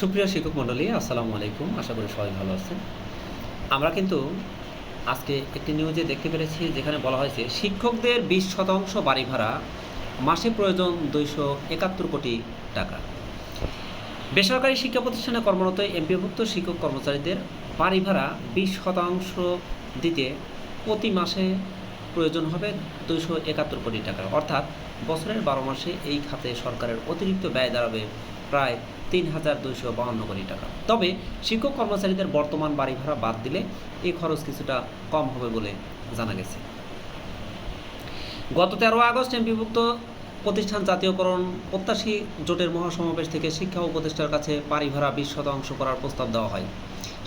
সুপ্রিয় শিক্ষক মণ্ডলী, আসসালামু আলাইকুম। আশা করি সবাই ভালো আছেন। আমরা কিন্তু আজকে একটি নিউজে দেখতে পেরেছি, যেখানে বলা হয়েছে, শিক্ষকদের বিশ শতাংশ বাড়ি ভাড়া, মাসে প্রয়োজন দুইশো একাত্তর কোটি টাকা। বেসরকারি শিক্ষা প্রতিষ্ঠানে কর্মরত এমপিভুক্ত শিক্ষক কর্মচারীদের বাড়ি ভাড়া বিশ শতাংশ দিতে প্রতি মাসে প্রয়োজন হবে দুইশো একাত্তর কোটি টাকা। অর্থাৎ বছরের বারো মাসে এই খাতে সরকারের অতিরিক্ত ব্যয় দাঁড়াবে প্রায় তিন হাজার দুইশো বাহান্ন কোটি টাকা। তবে শিক্ষক কর্মচারীদের বর্তমান বাড়ি ভাড়া বাদ দিলে এই খরচ কিছুটা কম হবে বলে জানা গেছে। গত তেরো আগস্ট এমপিভুক্ত প্রতিষ্ঠান জাতীয়করণ প্রত্যাশী জোটের মহাসমাবেশ থেকে শিক্ষা উপদেষ্টার কাছে বাড়ি ভাড়া বিশ শতাংশ করার প্রস্তাব দেওয়া হয়।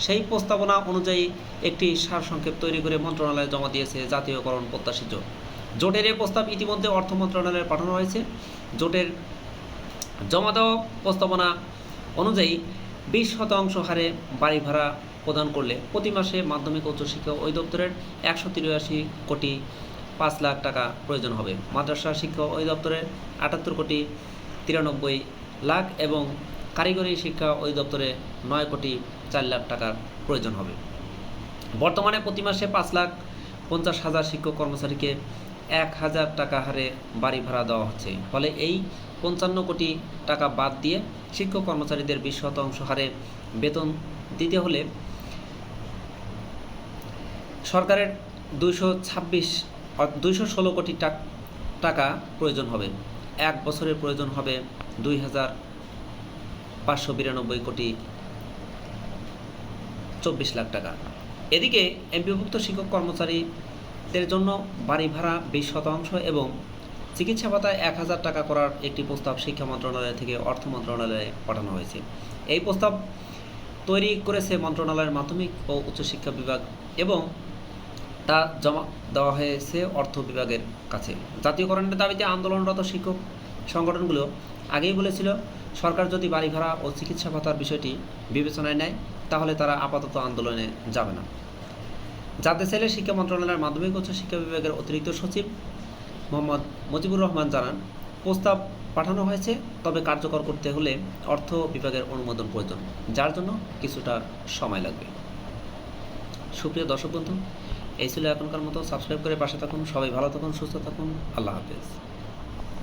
সেই প্রস্তাবনা অনুযায়ী একটি সারসংক্ষেপ তৈরি করে মন্ত্রণালয়ে জমা দিয়েছে জাতীয়করণ প্রত্যাশী জোট। জোটের এই প্রস্তাব ইতিমধ্যে অর্থ মন্ত্রণালয়ে পাঠানো হয়েছে। জোটের জমা দেওয়া প্রস্তাবনা অনুযায়ী বিশ শতাংশ হারে বাড়ি ভাড়া প্রদান করলে প্রতি মাসে মাধ্যমিক উচ্চশিক্ষা অধিদপ্তরের একশো তিরাশি কোটি পাঁচ লাখ টাকা প্রয়োজন হবে। মাদ্রাসা শিক্ষা অধিদপ্তরের আটাত্তর কোটি তিরানব্বই লাখ এবং কারিগরি শিক্ষা অধিদপ্তরে নয় কোটি চার লাখ টাকার প্রয়োজন হবে। বর্তমানে প্রতি মাসে পাঁচ লাখ পঞ্চাশ হাজার শিক্ষক কর্মচারীকে এক হাজার টাকা হারে বাড়ি ভাড়া দেওয়া হচ্ছে। ফলে এই পঞ্চান্ন কোটি টাকা বাদ দিয়ে শিক্ষক কর্মচারীদের বিশ শতাংশ হারে বেতন দিতে হলে সরকারের দুইশো ছাব্বিশ, দুইশো ষোলো কোটি টাকা প্রয়োজন হবে। এক বছরের প্রয়োজন হবে দুই হাজার পাঁচশো বিরানব্বই কোটি চব্বিশ লাখ টাকা। এদিকে এমপিভুক্ত শিক্ষক কর্মচারীদের জন্য বাড়ি ভাড়া বিশ শতাংশ এবং চিকিৎসা ভাতায় এক হাজার টাকা করার একটি প্রস্তাব শিক্ষা মন্ত্রণালয় থেকে অর্থ মন্ত্রণালয়ে পাঠানো হয়েছে। এই প্রস্তাব তৈরি করেছে মন্ত্রণালয়ের মাধ্যমিক ও উচ্চশিক্ষা বিভাগ এবং তা জমা দেওয়া হয়েছে অর্থ বিভাগের কাছে। জাতীয়করণের দাবিতে আন্দোলনরত শিক্ষক সংগঠনগুলো আগেই বলেছিল, সরকার যদি বাড়ি ভাড়া ও চিকিৎসা ভাতার বিষয়টি বিবেচনায় নেয়, তাহলে তারা আপাতত আন্দোলনে যাবে না। জাতীয় চাইলে শিক্ষা মন্ত্রণালয়ের মাধ্যমিক উচ্চ শিক্ষা বিভাগের অতিরিক্ত সচিব মোহাম্মদ মুজিবুর রহমান জানান, প্রস্তাব পাঠানো হয়েছে, তবে কার্যকর করতে হলে অর্থ বিভাগের অনুমোদন প্রয়োজন, যার জন্য কিছুটা সময় লাগবে। সুপ্রিয় দর্শক বন্ধু, এই ছিল এখনকার মতো। সাবস্ক্রাইব করে পাশে থাকুন। সবাই ভালো থাকুন, সুস্থ থাকুন। আল্লাহ হাফেজ।